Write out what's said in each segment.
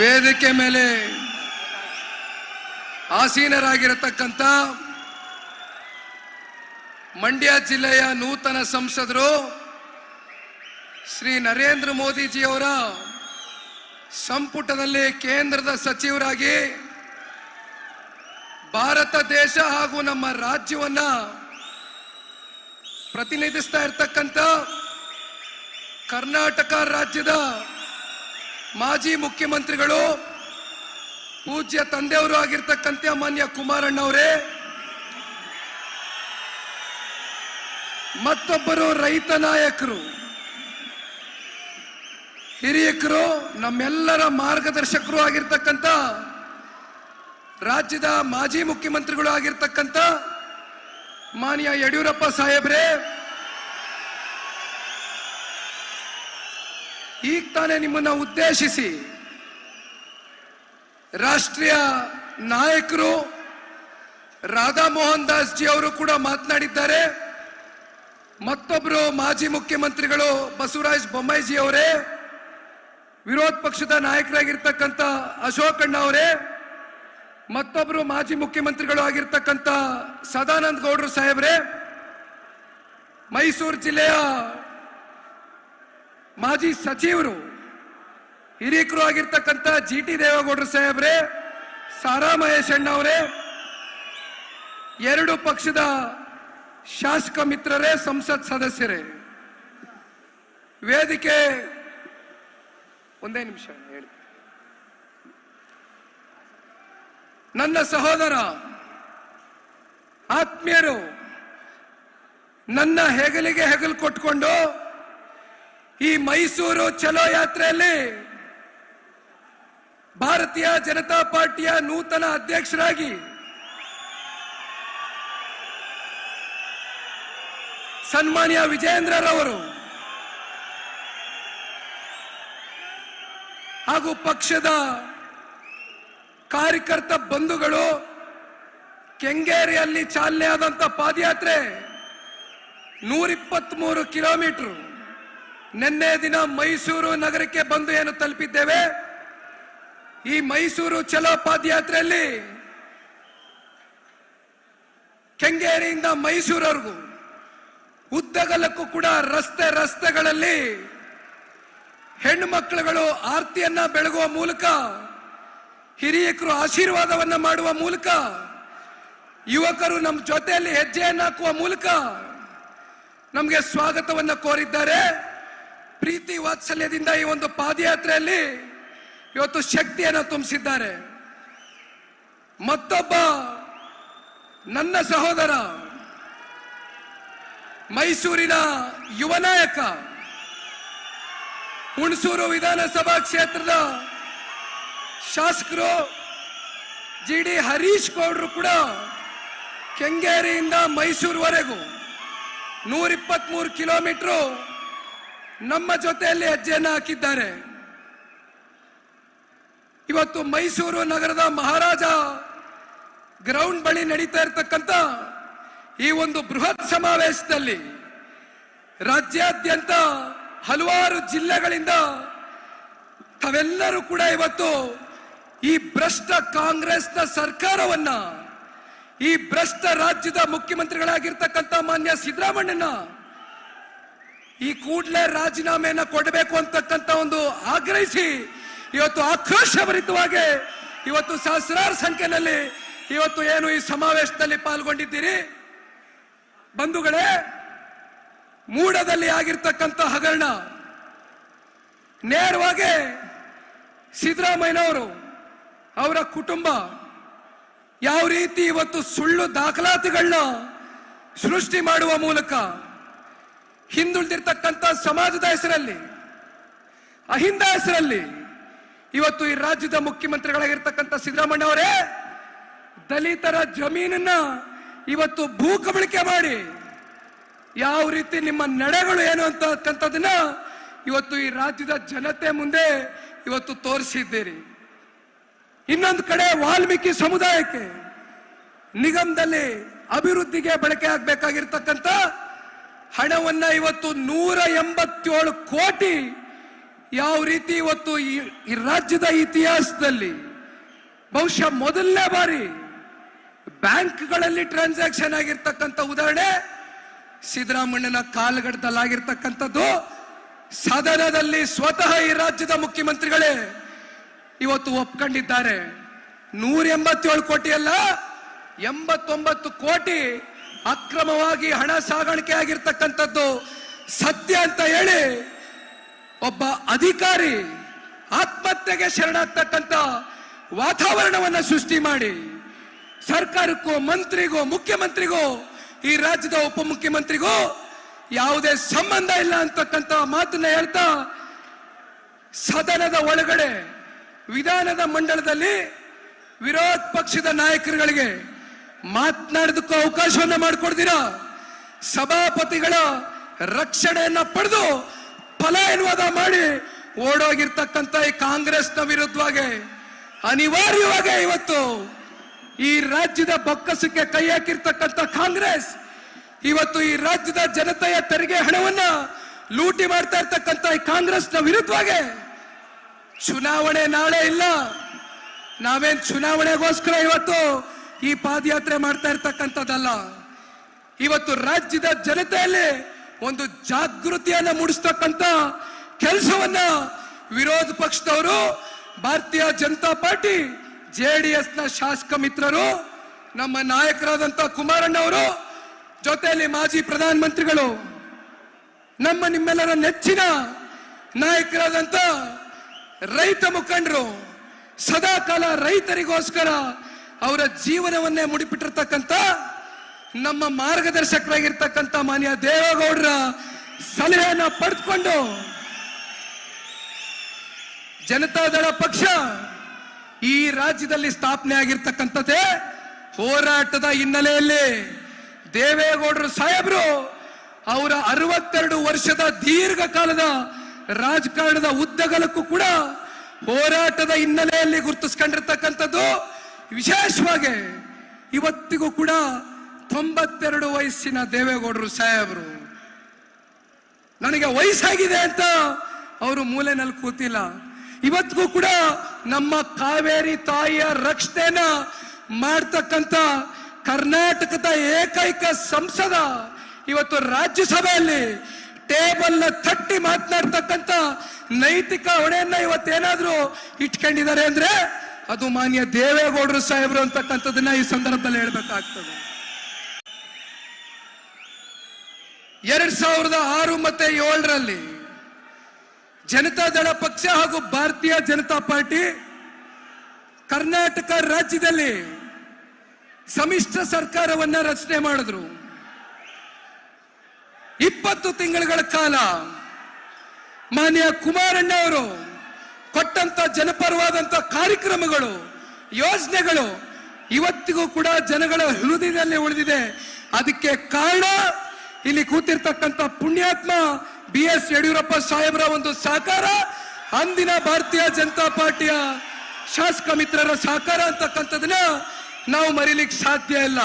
ವೇದಿಕೆ ಮೇಲೆ ಆಸೀನರಾಗಿರತಕ್ಕಂಥ ಮಂಡ್ಯ ಜಿಲ್ಲೆಯ ನೂತನ ಸಂಸದರು ಶ್ರೀ ನರೇಂದ್ರ ಮೋದಿಜಿಯವರ ಸಂಪುಟದಲ್ಲಿ ಕೇಂದ್ರದ ಸಚಿವರಾಗಿ ಭಾರತ ದೇಶ ಹಾಗೂ ನಮ್ಮ ರಾಜ್ಯವನ್ನ ಪ್ರತಿನಿಧಿಸ್ತಾ ಇರ್ತಕ್ಕಂಥ ಕರ್ನಾಟಕ ರಾಜ್ಯದ ಮಾಜಿ ಮುಖ್ಯಮಂತ್ರಿಗಳು, ಪೂಜ್ಯ ತಂದೆಯವರು ಆಗಿರ್ತಕ್ಕಂಥ ಮಾನ್ಯ ಕುಮಾರಣ್ಣವರೇ, ಮತ್ತೊಬ್ಬರು ರೈತ ನಾಯಕರು, ಹಿರಿಯಕರು, ನಮ್ಮೆಲ್ಲರ ಮಾರ್ಗದರ್ಶಕರು ಆಗಿರ್ತಕ್ಕಂಥ ರಾಜ್ಯದ ಮಾಜಿ ಮುಖ್ಯಮಂತ್ರಿಗಳು ಆಗಿರ್ತಕ್ಕಂಥ ಮಾನ್ಯ ಯಡಿಯೂರಪ್ಪ ಸಾಹೇಬ್ರೆ, ಈಗ ತಾನೇ ನಿಮ್ಮನ್ನ ಉದ್ದೇಶಿಸಿ ರಾಷ್ಟ್ರೀಯ ನಾಯಕರು ರಾಧಾ ಮೋಹನ್ ದಾಸ್ ಜಿ ಅವರು ಕೂಡ ಮಾತನಾಡಿದ್ದಾರೆ. ಮತ್ತೊಬ್ಬರು ಮಾಜಿ ಮುಖ್ಯಮಂತ್ರಿಗಳು ಬಸವರಾಜ ಬೊಮ್ಮಾಯಿಜಿ ಅವರೇ, ವಿರೋಧ ಪಕ್ಷದ ನಾಯಕರಾಗಿರ್ತಕ್ಕಂಥ ಅಶೋಕಣ್ಣ ಅವರೇ ಮತ್ತೊಬ್ಬರು ಮಾಜಿ ಮುಖ್ಯಮಂತ್ರಿಗಳು ಆಗಿರ್ತಕ್ಕಂಥ ಸದಾನಂದ ಗೌಡ್ರು ಸಾಹೇಬ್ರೆ, ಮೈಸೂರು ಜಿಲ್ಲೆಯ ಮಾಜಿ ಸಚಿವರು, ಹಿರಿಯಕರು ಆಗಿರ್ತಕ್ಕಂಥ ಜಿ ಟಿ ದೇವೇಗೌಡರು ಸಾಹೇಬ್ರೆ ಸಾರಾ ಮಹೇಶ್ ಅಣ್ಣ ಅವರೇ ಎರಡು ಪಕ್ಷದ ಶಾಸಕ ಮಿತ್ರರೇ ಸಂಸತ್ ಸದಸ್ಯರೇ. ವೇದಿಕೆ ಒಂದೇ ನಿಮಿಷ, ಹೇಳಿ. ನನ್ನ ಸಹೋದರ, ಆತ್ಮೀಯರು, ನನ್ನ ಹೆಗಲಿಗೆ ಹೆಗಲು ಕೊಟ್ಕೊಂಡು ಈ ಮೈಸೂರು ಚಲೋ ಯಾತ್ರೆಯಲ್ಲಿ ಭಾರತೀಯ ಜನತಾ ಪಾರ್ಟಿಯ ನೂತನ ಅಧ್ಯಕ್ಷರಾಗಿ ಸನ್ಮಾನ್ಯ ವಿಜಯೇಂದ್ರರವರು ಹಾಗೂ ಪಕ್ಷದ ಕಾರ್ಯಕರ್ತ ಬಂಧುಗಳು ಕೆಂಗೇರಿಯಲ್ಲಿ ಚಾಲನೆ ಆದಂತ ಪಾದಯಾತ್ರೆ ನೂರಿಪ್ಪತ್ಮೂರು ಕಿಲೋಮೀಟರ್. ನಿನ್ನೆ ದಿನ ಮೈಸೂರು ನಗರಕ್ಕೆ ಬಂದು ಏನು ತಲುಪಿದ್ದೇವೆ? ಈ ಮೈಸೂರು ಚಲೋ ಪಾದಯಾತ್ರೆಯಲ್ಲಿ ಕೆಂಗೇರಿಯಿಂದ ಮೈಸೂರವರೆಗೂ ಉದ್ದಗಲಕ್ಕೂ ಕೂಡ ರಸ್ತೆ ರಸ್ತೆಗಳಲ್ಲಿ ಹೆಣ್ಣು ಮಕ್ಕಳುಗಳು ಆರ್ತಿಯನ್ನ ಬೆಳಗುವ ಮೂಲಕ ಹಿರಿಯಕರು ಆಶೀರ್ವಾದವನ್ನ ಮಾಡುವ ಮೂಲಕ ಯುವಕರು ನಮ್ಮ ಜೊತೆಯಲ್ಲಿ ಹೆಜ್ಜೆಯನ್ನು ಹಾಕುವ ಮೂಲಕ ನಮಗೆ ಸ್ವಾಗತವನ್ನು ಕೋರಿದ್ದಾರೆ. ಪ್ರೀತಿ ವಾತ್ಸಲ್ಯದಿಂದ ಈ ಒಂದು ಪಾದಯಾತ್ರೆಯಲ್ಲಿ ಇವತ್ತು ಶಕ್ತಿಯನ್ನು ತುಂಬಿಸಿದ್ದಾರೆ. ಮತ್ತೊಬ್ಬ ನನ್ನ ಸಹೋದರ, ಮೈಸೂರಿನ ಯುವ ನಾಯಕ, ಹುಣಸೂರು ವಿಧಾನಸಭಾ ಕ್ಷೇತ್ರದ ಶಾಸಕರು ಜಿ ಡಿ ಹರೀಶ್ ಗೌಡ್ರು ಕೂಡ ಕೆಂಗೇರಿಯಿಂದ ಮೈಸೂರುವರೆಗೂ ನೂರಿಪ್ಪತ್ಮೂರು ಕಿಲೋಮೀಟ್ರು ನಮ್ಮ ಜೊತೆಯಲ್ಲಿ ಹೆಜ್ಜೆಯನ್ನು ಹಾಕಿದ್ದಾರೆ. ಇವತ್ತು ಮೈಸೂರು ನಗರದ ಮಹಾರಾಜ ಗ್ರೌಂಡ್ ಬಳಿ ನಡೀತಾ ಇರತಕ್ಕಂಥ ಈ ಒಂದು ಬೃಹತ್ ಸಮಾವೇಶದಲ್ಲಿ ರಾಜ್ಯಾದ್ಯಂತ ಹಲವಾರು ಜಿಲ್ಲೆಗಳಿಂದ ತಾವೆಲ್ಲರೂ ಕೂಡ ಇವತ್ತು ಈ ಭ್ರಷ್ಟ ಕಾಂಗ್ರೆಸ್ನ ಸರ್ಕಾರವನ್ನ, ಈ ಭ್ರಷ್ಟ ರಾಜ್ಯದ ಮುಖ್ಯಮಂತ್ರಿಗಳಾಗಿರ್ತಕ್ಕಂಥ ಮಾನ್ಯ ಸಿದ್ದರಾಮಣ್ಣನ ಈ ಕೂಡಲೇ ರಾಜೀನಾಮೆಯನ್ನ ಕೊಡಬೇಕು ಅಂತಕ್ಕಂಥ ಒಂದು ಆಗ್ರಹಿಸಿ ಇವತ್ತು ಆಕ್ರೋಶಭರಿತವಾಗಿ ಇವತ್ತು ಸಹಸ್ರಾರು ಸಂಖ್ಯೆಯಲ್ಲಿ ಇವತ್ತು ಏನು ಈ ಸಮಾವೇಶದಲ್ಲಿ ಪಾಲ್ಗೊಂಡಿದ್ದೀರಿ? ಬಂಧುಗಳೇ, ಮೂಡದಲ್ಲಿ ಆಗಿರ್ತಕ್ಕಂಥ ಹಗರಣ ನೇರವಾಗಿ ಸಿದ್ದರಾಮಯ್ಯನವರು ಅವರ ಕುಟುಂಬ ಯಾವ ರೀತಿ ಇವತ್ತು ಸುಳ್ಳು ದಾಖಲಾತಿಗಳನ್ನ ಸೃಷ್ಟಿ ಮಾಡುವ ಮೂಲಕ ಹಿಂದುಳಿದಿರ್ತಕ್ಕಂಥ ಸಮಾಜದ ಹೆಸರಲ್ಲಿ, ಅಹಿಂದ ಹೆಸರಲ್ಲಿ ಇವತ್ತು ಈ ರಾಜ್ಯದ ಮುಖ್ಯಮಂತ್ರಿಗಳಾಗಿರ್ತಕ್ಕಂಥ ಸಿದ್ದರಾಮಯ್ಯ ಅವರೇ ದಲಿತರ ಜಮೀನನ್ನ ಇವತ್ತು ಭೂ ಕಬಳಿಕೆ ಮಾಡಿ ಯಾವ ರೀತಿ ನಿಮ್ಮ ನಡೆಗಳು ಏನು ಅಂತಕ್ಕಂಥದನ್ನ ಇವತ್ತು ಈ ರಾಜ್ಯದ ಜನತೆ ಮುಂದೆ ಇವತ್ತು ತೋರಿಸಿದ್ದೀರಿ. ಇನ್ನೊಂದು ಕಡೆ ವಾಲ್ಮೀಕಿ ಸಮುದಾಯಕ್ಕೆ ನಿಗಮದಲ್ಲಿ ಅಭಿವೃದ್ಧಿಗೆ ಬಳಕೆ ಆಗಬೇಕಾಗಿರ್ತಕ್ಕಂಥ ಹಣವನ್ನ ಇವತ್ತು ನೂರ ಎಂಬತ್ತೇಳು ಕೋಟಿ ಯಾವ ರೀತಿ ಇವತ್ತು ಈ ರಾಜ್ಯದ ಇತಿಹಾಸದಲ್ಲಿ ಬಹುಶಃ ಮೊದಲನೇ ಬಾರಿ ಬ್ಯಾಂಕ್ಗಳಲ್ಲಿ ಟ್ರಾನ್ಸಾಕ್ಷನ್ ಆಗಿರ್ತಕ್ಕಂಥ ಉದಾಹರಣೆ ಸಿದ್ದರಾಮಣ್ಣನ ಕಾಲಘಟ್ಟದಲ್ಲಾಗಿರ್ತಕ್ಕಂಥದ್ದು ಸದನದಲ್ಲಿ ಸ್ವತಃ ಈ ರಾಜ್ಯದ ಮುಖ್ಯಮಂತ್ರಿಗಳೇ ಇವತ್ತು ಒಪ್ಕೊಂಡಿದ್ದಾರೆ. ನೂರ ಎಂಬತ್ತೇಳು ಕೋಟಿ ಅಲ್ಲ ಎಂಬತ್ತೊಂಬತ್ತು ಕೋಟಿ ಅಕ್ರಮವಾಗಿ ಹಣ ಸಾಗಾಣಿಕೆ ಆಗಿರ್ತಕ್ಕಂಥದ್ದು ಸತ್ಯ ಅಂತ ಹೇಳಿ ಒಬ್ಬ ಅಧಿಕಾರಿ ಆತ್ಮಹತ್ಯೆಗೆ ಶರಣಾಗ್ತಕ್ಕಂಥ ವಾತಾವರಣವನ್ನ ಸೃಷ್ಟಿ ಮಾಡಿ, ಸರ್ಕಾರಕ್ಕೂ ಮಂತ್ರಿಗೂ, ಮುಖ್ಯಮಂತ್ರಿಗೂ, ಈ ರಾಜ್ಯದ ಉಪಮುಖ್ಯಮಂತ್ರಿಗೂ ಯಾವುದೇ ಸಂಬಂಧ ಇಲ್ಲ ಅಂತಕ್ಕಂಥ ಮಾತನ್ನ ಹೇಳ್ತಾ ಸದನದ ಒಳಗಡೆ ವಿಧಾನದ ಮಂಡಲದಲ್ಲಿ ವಿರೋಧ ಪಕ್ಷದ ನಾಯಕರುಗಳಿಗೆ ಮಾತನಾಡೋದಕ್ಕೂ ಅವಕಾಶವನ್ನ ಮಾಡಿಕೊಡ್ತೀರಾ? ಸಭಾಪತಿಗಳ ರಕ್ಷಣೆಯನ್ನ ಪಡೆದು ಫಲಾನುವಾದ ಮಾಡಿ ಓಡೋಗಿರ್ತಕ್ಕಂಥ ಈ ಕಾಂಗ್ರೆಸ್ನ ವಿರುದ್ಧವಾಗಿ ಅನಿವಾರ್ಯವಾಗಿ ಇವತ್ತು ಈ ರಾಜ್ಯದ ಬೊಕ್ಕಸಕ್ಕೆ ಕೈ ಹಾಕಿರ್ತಕ್ಕಂಥ ಕಾಂಗ್ರೆಸ್ ಇವತ್ತು ಈ ರಾಜ್ಯದ ಜನತೆಯ ತೆರಿಗೆ ಹಣವನ್ನ ಲೂಟಿ ಮಾಡ್ತಾ ಇರ್ತಕ್ಕಂಥ ಈ ಕಾಂಗ್ರೆಸ್ನ ವಿರುದ್ಧವಾಗಿ ಚುನಾವಣೆ ನಾಳೆ ಇಲ್ಲ. ನಾವೇನ್ ಚುನಾವಣೆಗೋಸ್ಕರ ಇವತ್ತು ಈ ಪಾದಯಾತ್ರೆ ಮಾಡ್ತಾ ಇರ್ತಕ್ಕಂಥದ್ದಲ್ಲ. ಇವತ್ತು ರಾಜ್ಯದ ಜನತೆಯಲ್ಲಿ ಒಂದು ಜಾಗೃತಿಯನ್ನು ಮೂಡಿಸ್ತಕ್ಕಂಥ ಕೆಲಸವನ್ನ ವಿರೋಧ ಪಕ್ಷದವರು, ಭಾರತೀಯ ಜನತಾ ಪಾರ್ಟಿ, ಜೆ ಡಿ ನ ಶಾಸಕ ಮಿತ್ರರು, ನಮ್ಮ ನಾಯಕರಾದಂತ ಕುಮಾರಣ್ಣವರು, ಜೊತೆಯಲ್ಲಿ ಮಾಜಿ ಪ್ರಧಾನ ಮಂತ್ರಿಗಳು ನಮ್ಮ ನಿಮ್ಮೆಲ್ಲರ ನೆಚ್ಚಿನ ನಾಯಕರಾದಂತ ರೈತ ಮುಖಂಡರು ಸದಾ ಕಾಲ ರೈತರಿಗೋಸ್ಕರ ಅವರ ಜೀವನವನ್ನೇ ಮುಡಿಪಿಟ್ಟಿರ್ತಕ್ಕಂಥ ನಮ್ಮ ಮಾರ್ಗದರ್ಶಕರಾಗಿರ್ತಕ್ಕಂಥ ಮಾನ್ಯ ದೇವೇಗೌಡರ ಸಲಹೆಯನ್ನ ಪಡೆದುಕೊಂಡು ಜನತಾದಳ ಪಕ್ಷ ಈ ರಾಜ್ಯದಲ್ಲಿ ಸ್ಥಾಪನೆ ಆಗಿರ್ತಕ್ಕಂಥದ್ದೇ ಹೋರಾಟದ ಹಿನ್ನೆಲೆಯಲ್ಲಿ ದೇವೇಗೌಡರು ಸಾಹೇಬರು ಅವರ ಅರವತ್ತೆರಡು ವರ್ಷದ ದೀರ್ಘಕಾಲದ ರಾಜಕಾರಣದ ಉದ್ದಗಲಕ್ಕೂ ಕೂಡ ಹೋರಾಟದ ಹಿನ್ನೆಲೆಯಲ್ಲಿ ಗುರುತಿಸ್ಕೊಂಡಿರ್ತಕ್ಕಂಥದ್ದು ವಿಶೇಷವಾಗಿ ಇವತ್ತಿಗೂ ಕೂಡ ತೊಂಬತ್ತೆರಡು ವಯಸ್ಸಿನ ದೇವೇಗೌಡರು ಸಾಹೇಬರು. ನನಗೆ ವಯಸ್ಸಾಗಿದೆ ಅಂತ ಅವರು ಮೂಲೆನಲ್ಲಿ ಕೂತಿಲ್ಲ. ಇವತ್ತಿಗೂ ಕೂಡ ನಮ್ಮ ಕಾವೇರಿ ತಾಯಿಯ ರಕ್ಷಣೆನ ಮಾಡ್ತಕ್ಕಂಥ ಕರ್ನಾಟಕದ ಏಕೈಕ ಸಂಸದ ಇವತ್ತು ರಾಜ್ಯಸಭೆಯಲ್ಲಿ ಟೇಬಲ್ನ ತಟ್ಟಿ ಮಾತನಾಡ್ತಕ್ಕಂಥ ನೈತಿಕ ಹೊಣೆಯನ್ನ ಇವತ್ತೇನಾದ್ರೂ ಇಟ್ಕೊಂಡಿದ್ದಾರೆ ಅಂದ್ರೆ ಅದು ಮಾನ್ಯ ದೇವೇಗೌಡರು ಸಾಹೇಬರು ಅಂತಕ್ಕಂಥದ್ದನ್ನ ಈ ಸಂದರ್ಭದಲ್ಲಿ ಹೇಳ್ಬೇಕಾಗ್ತದೆ. ಎರಡ್ ಸಾವಿರದ ಆರು ಮತ್ತೆ ಏಳರಲ್ಲಿ ಜನತಾದಳ ಪಕ್ಷ ಹಾಗೂ ಭಾರತೀಯ ಜನತಾ ಪಾರ್ಟಿ ಕರ್ನಾಟಕ ರಾಜ್ಯದಲ್ಲಿ ಸಮ್ಮಿಶ್ರ ಸರ್ಕಾರವನ್ನ ರಚನೆ ಮಾಡಿದ್ರು. ಇಪ್ಪತ್ತು ತಿಂಗಳುಗಳ ಕಾಲ ಮಾನ್ಯ ಕುಮಾರಣ್ಣ ಅವರು ಕೊಟ್ಟಂತ ಜನಪರವಾದಂತ ಕಾರ್ಯಕ್ರಮಗಳು, ಯೋಜನೆಗಳು ಇವತ್ತಿಗೂ ಕೂಡ ಜನಗಳ ಹೃದಯದಲ್ಲಿ ಉಳಿದಿದೆ. ಅದಕ್ಕೆ ಕಾರಣ ಇಲ್ಲಿ ಕೂತಿರ್ತಕ್ಕಂಥ ಪುಣ್ಯಾತ್ಮ ಬಿ ಎಸ್ ಯಡಿಯೂರಪ್ಪ ಸಾಹೇಬರ ಒಂದು ಸಹಕಾರ ಅಂದಿನ ಭಾರತೀಯ ಜನತಾ ಪಾರ್ಟಿಯ ಶಾಸಕ ಮಿತ್ರರ ಸಹಕಾರ ಅಂತಕ್ಕಂಥದನ್ನ ನಾವು ಮರೀಲಿಕ್ಕೆ ಸಾಧ್ಯ ಇಲ್ಲ.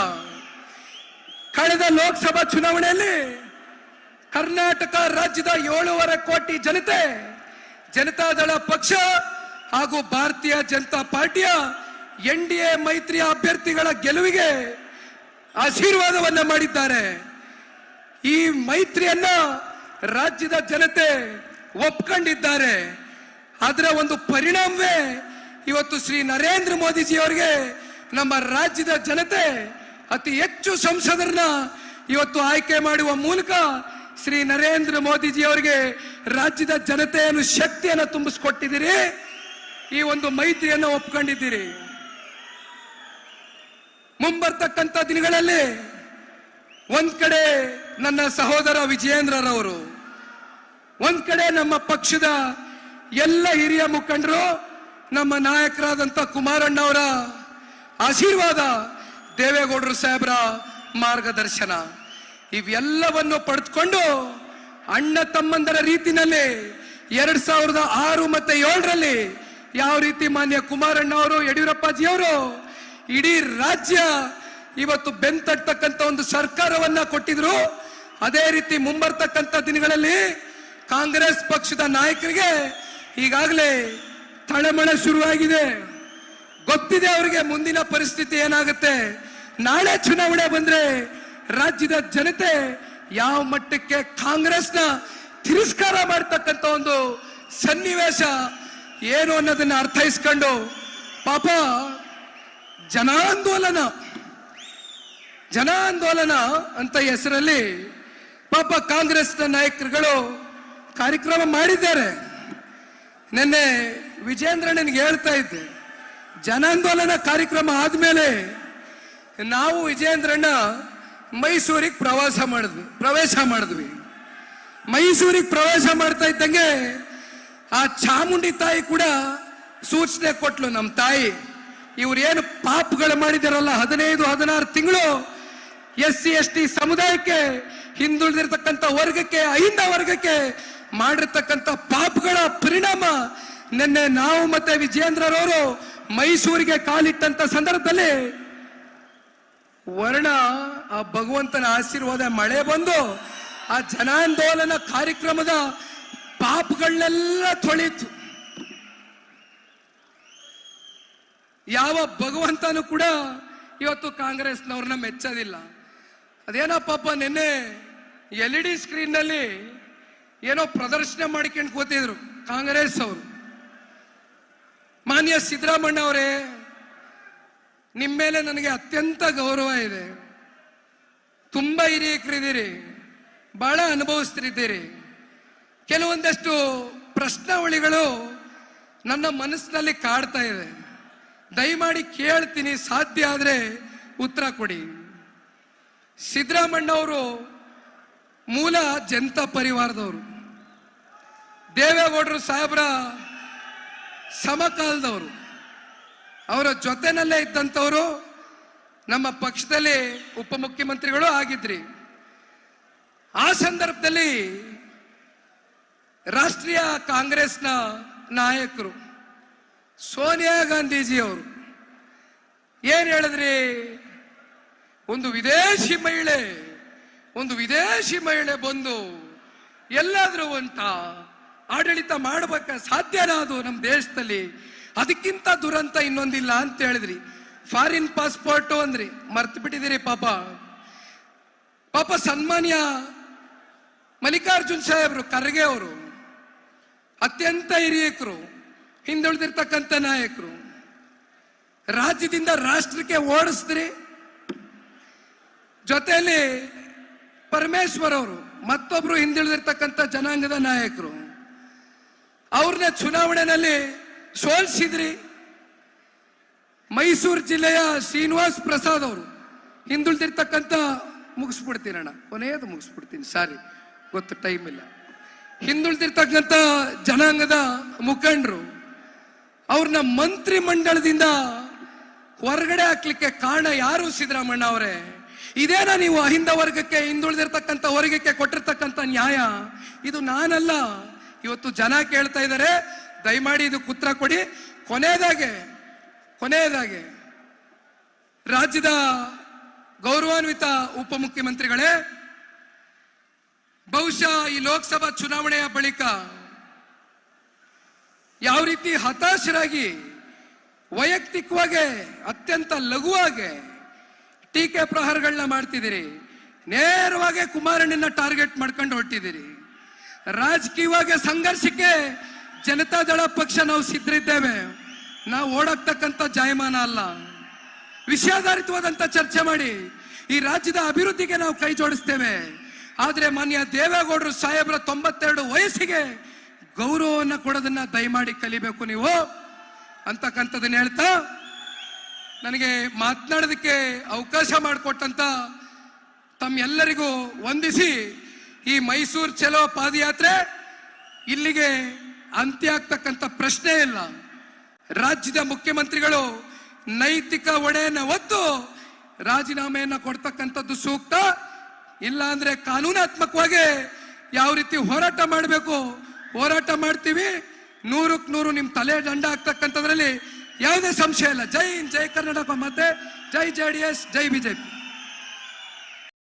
ಕಳೆದ ಲೋಕಸಭಾ ಚುನಾವಣೆಯಲ್ಲಿ ಕರ್ನಾಟಕ ರಾಜ್ಯದ ಏಳೂವರೆ ಕೋಟಿ ಜನತೆ ಜನತಾದಳ ಪಕ್ಷ ಹಾಗೂ ಭಾರತೀಯ ಜನತಾ ಪಾರ್ಟಿಯ ಎನ್ ಡಿ ಎ ಮೈತ್ರಿ ಅಭ್ಯರ್ಥಿಗಳ ಗೆಲುವಿಗೆ ಆಶೀರ್ವಾದವನ್ನ ಮಾಡಿದ್ದಾರೆ. ಈ ಮೈತ್ರಿಯನ್ನ ರಾಜ್ಯದ ಜನತೆ ಒಪ್ಕೊಂಡಿದ್ದಾರೆ. ಅದರ ಒಂದು ಪರಿಣಾಮವೇ ಇವತ್ತು ಶ್ರೀ ನರೇಂದ್ರ ಮೋದಿಜಿ ಅವರಿಗೆ ನಮ್ಮ ರಾಜ್ಯದ ಜನತೆ ಅತಿ ಹೆಚ್ಚು ಸಂಸದರನ್ನ ಇವತ್ತು ಆಯ್ಕೆ ಮಾಡುವ ಮೂಲಕ ಶ್ರೀ ನರೇಂದ್ರ ಮೋದಿಜಿ ಅವರಿಗೆ ರಾಜ್ಯದ ಜನತೆಯನ್ನು ಶಕ್ತಿಯನ್ನು ತುಂಬಿಸ್ಕೊಟ್ಟಿದ್ದೀರಿ. ಈ ಒಂದು ಮೈತ್ರಿಯನ್ನು ಒಪ್ಕೊಂಡಿದ್ದೀರಿ. ಮುಂಬರ್ತಕ್ಕಂಥ ದಿನಗಳಲ್ಲಿ ಒಂದ್ ಕಡೆ ನನ್ನ ಸಹೋದರ ವಿಜಯೇಂದ್ರರವರು, ಒಂದ್ ಕಡೆ ನಮ್ಮ ಪಕ್ಷದ ಎಲ್ಲ ಹಿರಿಯ ಮುಖಂಡರು, ನಮ್ಮ ನಾಯಕರಾದಂತ ಕುಮಾರಣ್ಣ ಅವರ ಆಶೀರ್ವಾದ ದೇವೇಗೌಡರು ಸಾಹೇಬರ ಮಾರ್ಗದರ್ಶನ. ಇವೆಲ್ಲವನ್ನು ಪಡೆದುಕೊಂಡು ಅಣ್ಣ ತಮ್ಮಂದರ ರೀತಿನಲ್ಲಿ ಎರಡ್ ಸಾವಿರದ ಆರು ಮತ್ತೆ ಏಳರಲ್ಲಿ ಯಾವ ರೀತಿ ಮಾನ್ಯ ಕುಮಾರಣ್ಣ ಅವರು ಯಡಿಯೂರಪ್ಪಾಜಿಯವರು ಇಡೀ ರಾಜ್ಯ ಇವತ್ತು ಬೆಂತಟ್ಟತಕ್ಕಂತ ಒಂದು ಸರ್ಕಾರವನ್ನ ಕೊಟ್ಟಿದ್ರು. ಅದೇ ರೀತಿ ಮುಂಬರ್ತಕ್ಕಂಥ ದಿನಗಳಲ್ಲಿ ಕಾಂಗ್ರೆಸ್ ಪಕ್ಷದ ನಾಯಕರಿಗೆ ಈಗಾಗಲೇ ತಳಮಳ ಶುರುವಾಗಿದೆ. ಗೊತ್ತಿದೆ ಅವರಿಗೆ ಮುಂದಿನ ಪರಿಸ್ಥಿತಿ ಏನಾಗುತ್ತೆ. ನಾಳೆ ಚುನಾವಣೆ ಬಂದ್ರೆ ರಾಜ್ಯದ ಜನತೆ ಯಾವ ಮಟ್ಟಕ್ಕೆ ಕಾಂಗ್ರೆಸ್ನ ತಿರಸ್ಕಾರ ಮಾಡ್ತಕ್ಕಂಥ ಒಂದು ಸನ್ನಿವೇಶ ಏನು ಅನ್ನೋದನ್ನ ಅರ್ಥೈಸ್ಕೊಂಡು ಪಾಪ ಜನಾಂದೋಲನ ಜನಾಂದೋಲನ ಅಂತ ಹೆಸರಲ್ಲಿ ಪಾಪ ಕಾಂಗ್ರೆಸ್ನ ನಾಯಕರುಗಳು ಕಾರ್ಯಕ್ರಮ ಮಾಡಿದ್ದಾರೆ. ನಿನ್ನೆ ವಿಜೇಂದ್ರಣ್ಣನಿಗೆ ಹೇಳ್ತಾ ಇದ್ದೆ, ಜನಾಂದೋಲನ ಕಾರ್ಯಕ್ರಮ ಆದಮೇಲೆ ನಾವು ವಿಜೇಂದ್ರಣ್ಣ ಮೈಸೂರಿಗೆ ಪ್ರವಾಸ ಮಾಡಿದ್ವಿ, ಪ್ರವೇಶ ಮಾಡಿದ್ವಿ. ಮೈಸೂರಿಗೆ ಪ್ರವೇಶ ಮಾಡ್ತಾ ಇದ್ದಂಗೆ ಆ ಚಾಮುಂಡಿ ತಾಯಿ ಕೂಡ ಸೂಚನೆ ಕೊಟ್ಲು ನಮ್ಮ ತಾಯಿ ಇವ್ರು ಏನು ಪಾಪಗಳು ಮಾಡಿದಾರಲ್ಲ, ಹದಿನೈದು, ಹದಿನಾರು ತಿಂಗಳು ಎಸ್ ಸಿ ಎಸ್ ಟಿ ಸಮುದಾಯಕ್ಕೆ, ಹಿಂದುಳಿದಿರ್ತಕ್ಕಂಥ ವರ್ಗಕ್ಕೆ ಅಹಿಂದ ವರ್ಗಕ್ಕೆ ಮಾಡಿರ್ತಕ್ಕಂಥ ಪಾಪಗಳ ಪರಿಣಾಮ ನಿನ್ನೆ ನಾವು ಮತ್ತೆ ವಿಜೇಂದ್ರರವರು ಮೈಸೂರಿಗೆ ಕಾಲಿಟ್ಟಂತ ಸಂದರ್ಭದಲ್ಲಿ ವರ್ಣ, ಆ ಭಗವಂತನ ಆಶೀರ್ವಾದ ಮಳೆ ಬಂದು, ಆ ಜನಾಂದೋಲನ ಕಾರ್ಯಕ್ರಮದ ಪಾಪಗಳನ್ನೆಲ್ಲ ತೊಳಿತು ಯಾವ ಭಗವಂತನು ಕೂಡ ಇವತ್ತು ಕಾಂಗ್ರೆಸ್ನವ್ರನ್ನ ಮೆಚ್ಚೋದಿಲ್ಲ. ಅದೇನೋ ಪಾಪ ನಿನ್ನೆ ಎಲ್ ಇ ಡಿ ಸ್ಕ್ರೀನ್ನಲ್ಲಿ ಏನೋ ಪ್ರದರ್ಶನ ಮಾಡ್ಕೊಂಡು ಕೂತಿದ್ರು ಕಾಂಗ್ರೆಸ್ ಅವರು ಮಾನ್ಯ ಸಿದ್ದರಾಮಣ್ಣ ಅವರೇ ನಿಮ್ಮ ಮೇಲೆ ನನಗೆ ಅತ್ಯಂತ ಗೌರವ ಇದೆ. ತುಂಬ ಹಿರಿಯಕರಿದ್ದೀರಿ ಬಹಳ ಅನುಭವಿಸ್ತಿದ್ದೀರಿ. ಕೆಲವೊಂದಷ್ಟು ಪ್ರಶ್ನಾವಳಿಗಳು ನನ್ನ ಮನಸ್ಸಿನಲ್ಲಿ ಕಾಡ್ತಾ ಇದೆ. ದಯಮಾಡಿ ಕೇಳ್ತೀನಿ, ಸಾಧ್ಯ ಆದರೆ ಉತ್ತರ ಕೊಡಿ. ಸಿದ್ದರಾಮಣ್ಣ ಅವರು ಮೂಲ ಜನತಾ ಪರಿವಾರದವರು. ದೇವೇಗೌಡರು ಸಾಹೇಬ್ರ ಸಮಕಾಲದವರು. ಅವರ ಜೊತೆನಲ್ಲೇ ಇದ್ದಂಥವರು ನಮ್ಮ ಪಕ್ಷದಲ್ಲಿ ಉಪಮುಖ್ಯಮಂತ್ರಿಗಳು ಆಗಿದ್ರಿ. ಆ ಸಂದರ್ಭದಲ್ಲಿ ರಾಷ್ಟ್ರೀಯ ಕಾಂಗ್ರೆಸ್ನ ನಾಯಕರು ಸೋನಿಯಾ ಗಾಂಧೀಜಿ ಅವರು ಏನ್ ಹೇಳಿದ್ರಿ? ಒಂದು ವಿದೇಶಿ ಮಹಿಳೆ, ಒಂದು ವಿದೇಶಿ ಮಹಿಳೆ ಬಂದು ಎಲ್ಲಾದರೂ ಅಂತ ಆಡಳಿತ ಮಾಡಬೇಕ ಸಾಧ್ಯನಾ ನಮ್ಮ ದೇಶದಲ್ಲಿ? ಅದಕ್ಕಿಂತ ದುರಂತ ಇನ್ನೊಂದಿಲ್ಲ ಅಂತ ಹೇಳಿದ್ರಿ. ಫಾರಿನ್ ಪಾಸ್ಪೋರ್ಟ್ ಅಂದ್ರಿ. ಮರ್ತು ಬಿಟ್ಟಿದಿರಿ ಪಾಪ. ಪಾಪ ಸನ್ಮಾನ್ಯ ಮಲ್ಲಿಕಾರ್ಜುನ್ ಸಾಹೇಬ್ರು, ಖರ್ಗೆ ಅವರು, ಅತ್ಯಂತ ಹಿರಿಯಕರು, ಹಿಂದುಳಿದಿರ್ತಕ್ಕಂಥ ನಾಯಕರು, ರಾಜ್ಯದಿಂದ ರಾಷ್ಟ್ರಕ್ಕೆ ಓಡಿಸಿದ್ರಿ. ಜೊತೆಯಲ್ಲಿ ಪರಮೇಶ್ವರ್ ಅವರು, ಮತ್ತೊಬ್ರು ಹಿಂದುಳಿದಿರ್ತಕ್ಕಂಥ ಜನಾಂಗದ ನಾಯಕರು, ಅವ್ರನ್ನ ಚುನಾವಣೆಯಲ್ಲಿ ಸೋಲಿಸಿದ್ರಿ. ಮೈಸೂರು ಜಿಲ್ಲೆಯ ಶ್ರೀನಿವಾಸ್ ಪ್ರಸಾದ್ ಅವರು. ಹಿಂದುಳಿದಿರ್ತಕ್ಕಂಥ ಮುಗಿಸ್ಬಿಡ್ತೀನಣ್ಣ ಕೊನೆಯದು ಮುಗಿಸ್ಬಿಡ್ತೀನಿ. ಸಾರಿ, ಗೊತ್ತು ಟೈಮ್ ಇಲ್ಲ. ಹಿಂದುಳಿದಿರ್ತಕ್ಕಂಥ ಜನಾಂಗದ ಮುಖಂಡರು, ಅವ್ರನ್ನ ಮಂತ್ರಿ ಮಂಡಲದಿಂದ ಹೊರಗಡೆ ಹಾಕ್ಲಿಕ್ಕೆ ಕಾರಣ ಯಾರು ಸಿದ್ದರಾಮಣ್ಣ ಅವರೇ? ಇದೇನ ನೀವು ಅಹಿಂದ ವರ್ಗಕ್ಕೆ, ಹಿಂದುಳಿದಿರ್ತಕ್ಕಂಥ ವರ್ಗಕ್ಕೆ ಕೊಟ್ಟಿರ್ತಕ್ಕಂಥ ನ್ಯಾಯ? ಇದು ನಾನಲ್ಲ. ಇವತ್ತು ಜನ ಕೇಳ್ತಾ ಇದ್ದಾರೆ. ದಯಮಾಡಿ ಇದು ಉತ್ತರ ಕೊಡಿ. ಕೊನೆಯದಾಗೆ ಕೊನೆಯದಾಗೆ ರಾಜ್ಯದ ಗೌರವಾನ್ವಿತ ಉಪಮುಖ್ಯಮಂತ್ರಿಗಳೇ, ಬಹುಶಃ ಈ ಲೋಕಸಭಾ ಚುನಾವಣೆಯ ಬಳಿಕ ಯಾವ ರೀತಿ ಹತಾಶರಾಗಿ, ವೈಯಕ್ತಿಕವಾಗಿ, ಅತ್ಯಂತ ಲಘುವಾಗಿ ಟೀಕೆ ಪ್ರಹಾರಗಳನ್ನ ಮಾಡ್ತಿದ್ದೀರಿ. ನೇರವಾಗಿ ಕುಮಾರಣ್ಣನ ಟಾರ್ಗೆಟ್ ಮಾಡ್ಕೊಂಡು ಹೊರಟಿದ್ದೀರಿ. ರಾಜಕೀಯವಾಗಿ ಸಂಘರ್ಷಕ್ಕೆ ಜನತಾದಳ ಪಕ್ಷ ನಾವು ಸಿದ್ಧರಿದ್ದೇವೆ. ನಾವು ಓಡಾಕ್ತಕ್ಕಂಥ ಜಾಯಮಾನ ಅಲ್ಲ. ವಿಷಯಾಧಾರಿತವಾದಂತ ಚರ್ಚೆ ಮಾಡಿ. ಈ ರಾಜ್ಯದ ಅಭಿವೃದ್ಧಿಗೆ ನಾವು ಕೈ ಜೋಡಿಸ್ತೇವೆ. ಆದರೆ ಮಾನ್ಯ ದೇವೇಗೌಡರು ಸಾಹೇಬರ ತೊಂಬತ್ತೆರಡು ವಯಸ್ಸಿಗೆ ಗೌರವವನ್ನು ಕೊಡೋದನ್ನ ದಯಮಾಡಿ ಕಲಿಬೇಕು ನೀವು ಅಂತಕ್ಕಂಥದ್ದನ್ನ ಹೇಳ್ತಾ, ನನಗೆ ಮಾತನಾಡೋದಕ್ಕೆ ಅವಕಾಶ ಮಾಡಿಕೊಟ್ಟಂತ ತಮ್ಮೆಲ್ಲರಿಗೂ ವಂದಿಸಿ ಈ ಮೈಸೂರು ಚಲೋ ಪಾದಯಾತ್ರೆ ಇಲ್ಲಿಗೆ ಅಂತ್ಯ ಆಗ್ತಕ್ಕಂಥ ಪ್ರಶ್ನೆ ಇಲ್ಲ. ರಾಜ್ಯದ ಮುಖ್ಯಮಂತ್ರಿಗಳು ನೈತಿಕ ಒಡೆಯನ್ನ ಒತ್ತು ರಾಜೀನಾಮೆಯನ್ನ ಕೊಡ್ತಕ್ಕಂಥದ್ದು ಸೂಕ್ತ. ಇಲ್ಲ ಅಂದ್ರೆ ಕಾನೂನಾತ್ಮಕವಾಗಿ ಯಾವ ರೀತಿ ಹೋರಾಟ ಮಾಡಬೇಕು? ಹೋರಾಟ ಮಾಡ್ತೀವಿ. ನೂರಕ್ಕೆ ನೂರು ನಿಮ್ಮ ತಲೆ ದಂಡ ಆಗ್ತಕ್ಕಂಥದ್ರಲ್ಲಿ ಯಾವುದೇ ಸಂಶಯ ಇಲ್ಲ. ಜೈ ಜೈ ಕರ್ನಾಟಕ ಮತ್ತೆ ಜೈ ಜೆ ಡಿ ಎಸ್, ಜೈ ಬಿಜೆಪಿ